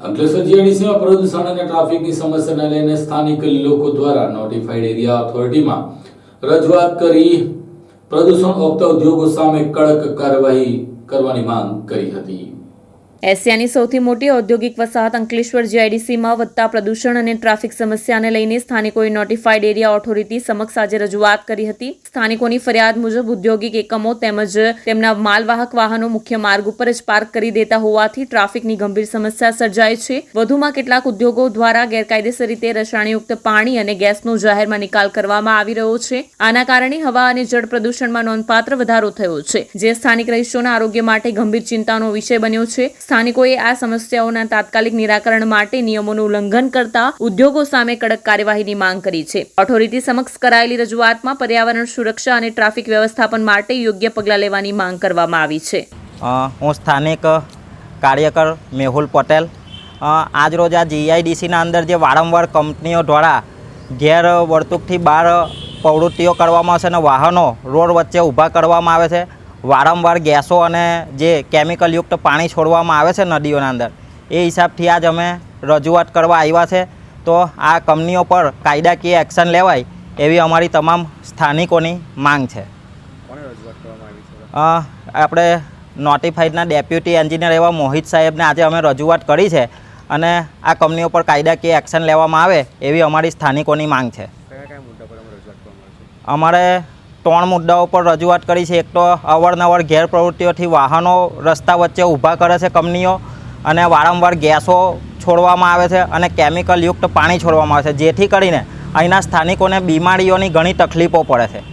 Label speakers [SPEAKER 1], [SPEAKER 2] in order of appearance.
[SPEAKER 1] અંકલેશ્વર જીઆઈડીસીમાં પ્રદૂષણ અને ટ્રાફિકની સમસ્યાને લઈને સ્થાનિક લોકો દ્વારા નોટિફાઈડ એરિયા ઓથોરિટીમાં રજૂઆત કરી પ્રદૂષણ ઓગતા ઉદ્યોગો સામે કડક કાર્યવાહી કરવાની માંગ કરી હતી
[SPEAKER 2] એશિયાની સૌથી મોટી ઔદ્યોગિક વસાહત અંકલેશ્વર જીઆઈડીસીમાં વધતા પ્રદૂષણ અને ટ્રાફિક સમસ્યાને લઈને સ્થાનિકોએ નોટિફાઈડ એરિયા ઓથોરિટી સમક્ષ આજે રજૂઆત કરી હતી. સ્થાનિકોની ફરિયાદ મુજબ ઔદ્યોગિક એકમો તેમજ તેમના માલવાહક વાહનો મુખ્ય માર્ગ ઉપર જ પાર્ક કરી દેતા હોવાથી ટ્રાફિકની ગંભીર સમસ્યા સર્જાય છે. વધુમાં કેટલાક ઉદ્યોગો દ્વારા ગેરકાયદેસર રીતે રસાયણયુક્ત પાણી અને ગેસનો જાહેરમાં નિકાલ કરવામાં આવી રહ્યો છે. આના કારણે હવા અને જળ પ્રદૂષણમાં નોંધપાત્ર વધારો થયો છે, જે સ્થાનિક રહીશોના આરોગ્ય માટે ગંભીર ચિંતાનો વિષય બન્યો છે. સ્થાનિકોએ આ સમસ્યાઓના તાત્કાલિક નિરાકરણ માટે નિયમોનું ઉલ્લંઘન કરતા ઉદ્યોગો સામે કડક કાર્યવાહીની માંગ કરી છે. ઓથોરિટી સમક્ષ કરાયેલી રજૂઆતમાં પર્યાવરણ સુરક્ષા અને ટ્રાફિક વ્યવસ્થાપન માટે યોગ્ય પગલાં લેવાની માંગ કરવામાં આવી છે.
[SPEAKER 3] હું સ્થાનિક કાર્યકર મેહુલ પટેલ. આજરોજ આ જીઆઈડીસીના અંદર જે વારંવાર કંપનીઓ દ્વારા ગેરવર્તુકથી બહાર પ્રવૃત્તિઓ કરવામાં આવશે અને વાહનો રોડ વચ્ચે ઊભા કરવામાં આવે છે વારંવાર ગેસો અને જે કેમિકલયુક્ત પાણી છોડવામાં આવે છે નદીઓના અંદર એ હિસાબથી આજ અમે રજૂઆત કરવા આવ્યા છે. તો આ કંપનીઓ પર કાયદાકીય એક્શન લેવાય એવી અમારી તમામ સ્થાનિકોની માંગ છે. આપણે નોટિફાઈડના ડેપ્યુટી એન્જિનિયર એવા મોહિત સાહેબને આજે અમે રજૂઆત કરી છે અને આ કંપનીઓ પર કાયદાકીય એક્શન લેવામાં આવે એવી અમારી સ્થાનિકોની માંગ છે? અમારે ત્રણ મુદ્દાઓ પર રજૂઆત કરી છે. એક તો અવારનવાર ગેરપ્રવૃત્તિઓથી વાહનો રસ્તા વચ્ચે ઊભા કરે છે કંપનીઓ અને વારંવાર ગેસો છોડવામાં આવે છે અને કેમિકલયુક્ત પાણી છોડવામાં આવે છે. જેથી કરીને અહીંના સ્થાનિકોને બીમારીઓની ઘણી તકલીફો પડે છે.